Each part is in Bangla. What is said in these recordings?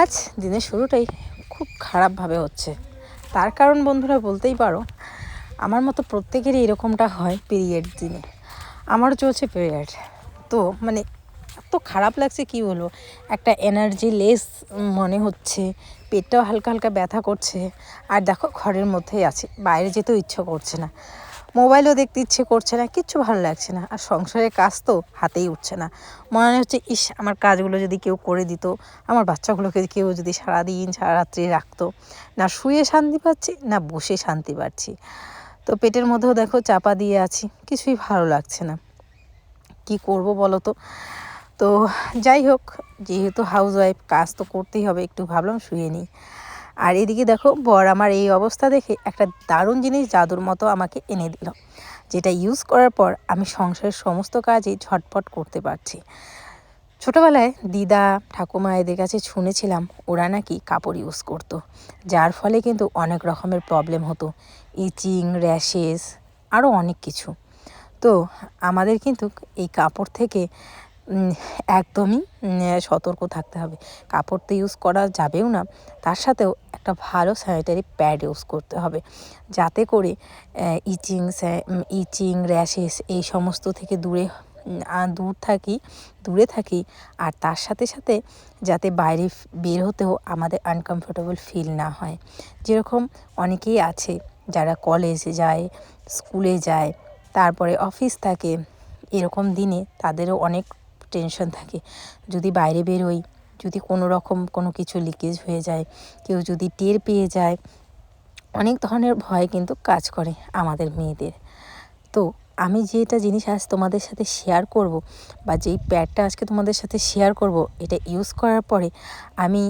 আজ দিনের শুরুটাই খুব খারাপভাবে হচ্ছে। তার কারণ বন্ধুরা বলতেই পারো, আমার মতো প্রত্যেকেরই এরকমটা হয় পিরিয়ড দিনে। আমারও চলছে পিরিয়ড তো মানে এত খারাপ লাগছে কি বলব? একটা এনার্জি লেস মনে হচ্ছে, পেটটাও হালকা হালকা ব্যথা করছে। আর দেখো ঘরের মধ্যেই আছে, বাইরে যেতেও ইচ্ছা করছে না। মোবাইলও দেখতে ইচ্ছে করছে না, কিচ্ছু ভালো লাগছে না। আর সংসারের কাজ তো হাতেই উঠছে না। মনে হচ্ছে, ইস, আমার কাজগুলো যদি কেউ করে দিত, আমার বাচ্চাগুলোকে কেউ যদি সারাদিন সারা রাত্রি রাখতো, না শুয়ে শান্তি পাচ্ছি, না বসে শান্তি পাচ্ছি। তো পেটের মধ্যেও দেখো চাপা দিয়ে আছি, কিছুই ভালো লাগছে না। কি করব বলো তো? তো যাই হোক, যেহেতু হাউস ওয়াইফ কাজ তো করতেই হবে, একটু ভাবলাম শুয়ে নিই। আর এদিকে দেখো, বর আমার এই অবস্থা দেখে একটা দারুণ জিনিস জাদুর মতো আমাকে এনে দিল, যেটা ইউজ করার পর আমি সংসারের সমস্ত কাজই ঝটপট করতে পারছি। ছোটোবেলায় দিদা, ঠাকুমা এদের কাছে শুনেছিলাম ওরা নাকি কাপড় ইউজ করতো, যার ফলে কিন্তু অনেক রকমের প্রবলেম হতো ইচিং র্যাশেস আরও অনেক কিছু। তো আমাদের কিন্তু এই কাপড় থেকে একদমই সতর্ক থাকতে হবে। কাপড় তো ইউজ করা যাবেও না, তার সাথেও একটা ভালো স্যানিটারি প্যাড ইউজ করতে হবে। যাতে করে ইচিং ইচিং র্যাশেস এই সমস্ত থেকে দূরে দূর থাকি, দূরে থাকি, আর তার সাথে সাথে যাতে বাইরে বের হতেও আমাদের আনকমফোর্টেবল ফিল না হয়। যেরকম অনেকেই আছে, যারা কলেজে যায় স্কুলে যায়, তারপরে অফিস থাকে, এরকম দিনে তাদেরও অনেক টেনশন থাকে। যদি বাইরে বেরোই যদি কোনো রকম কোনো কিছু লিকেজ হয়ে যায়, কেউ যদি টের পেয়ে যায়, অনেক ধরনের ভয় কিন্তু কাজ করে আমাদের মেয়েদের। তো আমি যেটা জিনিস আজ তোমাদের সাথে শেয়ার করব বা যেই প্যাডটা আজকে তোমাদের সাথে শেয়ার করব, এটা ইউজ করার পরে আমি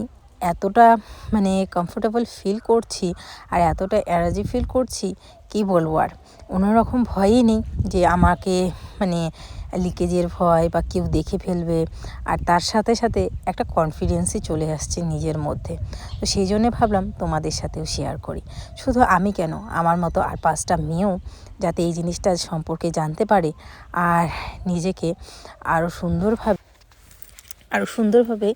এতটা মানে কমফোর্টেবল ফিল করছি আর এতটা এনার্জি ফিল করছি, কি বলব আর? অন্যরকম ভয়ই নেই যে আমাকে মানে লিকেজের ভয় বা কেউ দেখে ফেলবে। আর তার সাথে সাথে একটা কনফিডেন্সই চলে আসছে নিজের মধ্যে। তো সেই জন্যে ভাবলাম তোমাদের সাথেও শেয়ার করি। শুধু আমি কেন? আমার মতো আর পাঁচটা মেয়েও যাতে এই জিনিসটা সম্পর্কে জানতে পারে। আর নিজেকে আরও সুন্দরভাবে আরও সুন্দরভাবে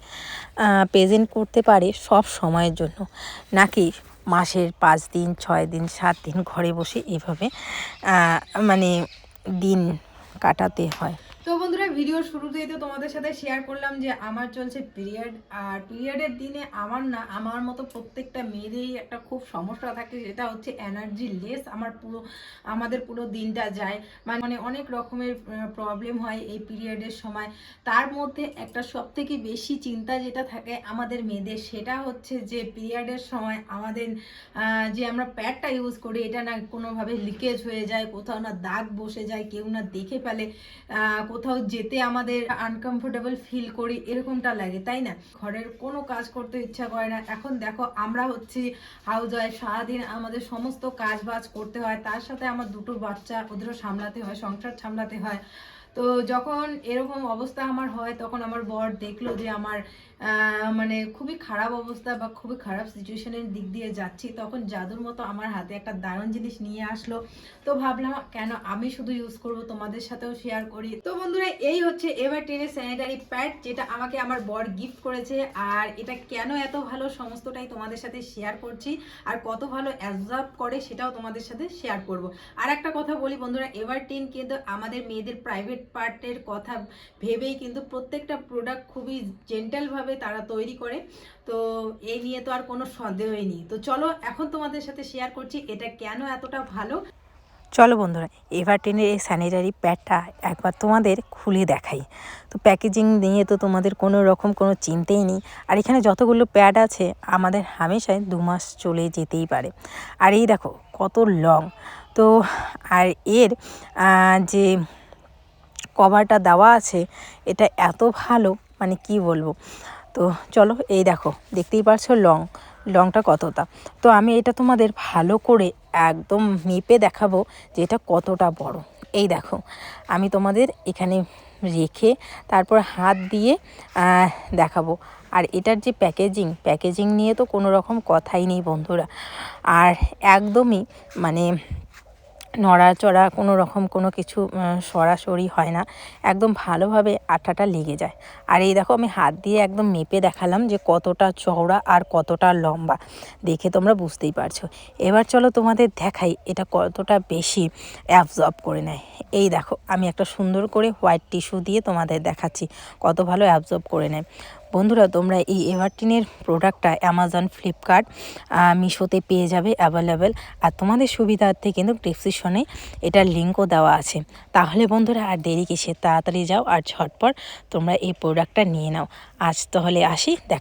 প্রেজেন্ট করতে পারে সব সময়ের জন্য। নাকি মাসের পাঁচ দিন, ছয় দিন, সাত দিন ঘরে বসে এভাবে মানে দিন কাটাতে হয়? তো বন্ধুরা ভিডিও শুরুতেই তো তোমাদের সাথে শেয়ার করলাম যে আমার চলছে পিরিয়ড আর পিরিয়ডের দিনে আমার না, আমার মতো প্রত্যেকটা মেয়েদেরই একটা খুব সমস্যা থাকে যেটা হচ্ছে এনার্জি লেস আমার পুরো, আমাদের পুরো দিনটা যায়। মানে অনেক রকমের প্রবলেম হয় এই পিরিয়ডের সময়। তার মধ্যে একটা সব থেকে বেশি চিন্তা যেটা থাকে আমাদের মেয়েদের, সেটা হচ্ছে যে পিরিয়ডের সময় আমাদের যে আমরা প্যাডটা ইউজ করি, এটা না কোনোভাবে লিকেজ হয়ে যায়, কোথাও না দাগ বসে যায়, কেউ না দেখে ফেলে কোথাও যেতে আমাদের আনকমফোর্টেবল ফিল করি, এরকমটা লাগে, তাই না? ঘরের কোনো কাজ করতে ইচ্ছা করে না। এখন দেখো, আমরা হচ্ছি হাউস ওয়াইফ সারাদিন আমাদের সমস্ত কাজ বাজ করতে হয়। তার সাথে আমার দুটো বাচ্চা, ওদেরও সামলাতে হয়, সংসার সামলাতে হয়। তো যখন এরকম অবস্থা আমার হয়, তখন আমার বর দেখল যে আমার মানে খুবই খারাপ অবস্থা বা খুবই খারাপ সিচুয়েশনের দিক দিয়ে যাচ্ছি। তখন জাদুর মতো আমার হাতে একটা দারুণ জিনিস নিয়ে আসলো। তো ভাবলাম, কেন আমি শুধু ইউজ করব তোমাদের সাথেও শেয়ার করি? তো বন্ধুরা, এই হচ্ছে এভার টেনের স্যানিটারি প্যাড যেটা আমাকে আমার বর গিফট করেছে। আর এটা কেন এত ভালো সমস্তটাই তোমাদের সাথে শেয়ার করছি আর কত ভালো অ্যাবজর্ব করে সেটাও তোমাদের সাথে শেয়ার করব। আর একটা কথা বলি বন্ধুরা এভার টেন কিন্তু আমাদের মেয়েদের প্রাইভেট পার্টের কথা ভেবেই কিন্তু প্রত্যেকটা প্রোডাক্ট খুবই জেন্টালভাবে তারা তৈরি করে। তো এই নিয়ে তো আর কোনো সন্দেহই নেই। তো চলো এখন তোমাদের সাথে শেয়ার করছি এটা কেন এতটা ভালো। চলো বন্ধুরা এভারটেনের এই স্যানিটারি প্যাডটা একবার তোমাদের খুলে দেখাই। তো প্যাকেজিং নিয়ে তো তোমাদের কোনো রকম কোনো চিন্তেই নেই। আর এখানে যতগুলো প্যাড আছে, আমাদের হামেশায় দু মাস চলে যেতেই পারে। আর এই দেখো, কত লং তো আর এর যে কভারটা দেওয়া আছে, এটা এত ভালো মানে কি বলব? তো চলো, এই দেখো, দেখতেই পারছ লং, লংটা কতটা। তো আমি এটা তোমাদের ভালো করে একদম মেপে দেখাবো যে এটা কতটা বড়। এই দেখো, আমি তোমাদের এখানে রেখে তারপর হাত দিয়ে দেখাবো। আর এটার যে প্যাকেজিং প্যাকেজিং নিয়ে তো কোনো রকম কথাই নেই বন্ধুরা। আর একদমই মানে নড়াচড়া, কোনো রকম কোনো কিছু সরাসরি হয় না। একদম ভালোভাবে আঠাটা লেগে যায়। আর এই দেখো, আমি হাত দিয়ে একদম মেপে দেখালাম যে কতটা চওড়া আর কতটা লম্বা। দেখে তোমরা বুঝতেই পারছ। এবার চলো তোমাদের দেখাই এটা কতটা বেশি অ্যাবজর্ব করে নেয়। এই দেখো, আমি একটা সুন্দর করে হোয়াইট টিস্যু দিয়ে তোমাদের দেখাচ্ছি কত ভালো অ্যাবজর্ব করে নেয়। বন্ধুরা, তোমরা এই এভারটিনের প্রোডাক্টটা অ্যামাজন ফ্লিপকার্ট মিশোতে পেয়ে যাবে অ্যাভেলেবেল আর তোমাদের সুবিধার্থে কিন্তু ডিসক্রিপশনে এটার লিঙ্কও দেওয়া আছে। তাহলে বন্ধুরা, আর দেরি কিসে তাড়াতাড়ি যাও আর ঝটপট তোমরা এই প্রোডাক্টটা নিয়ে নাও। আজ তাহলে আসি, দেখা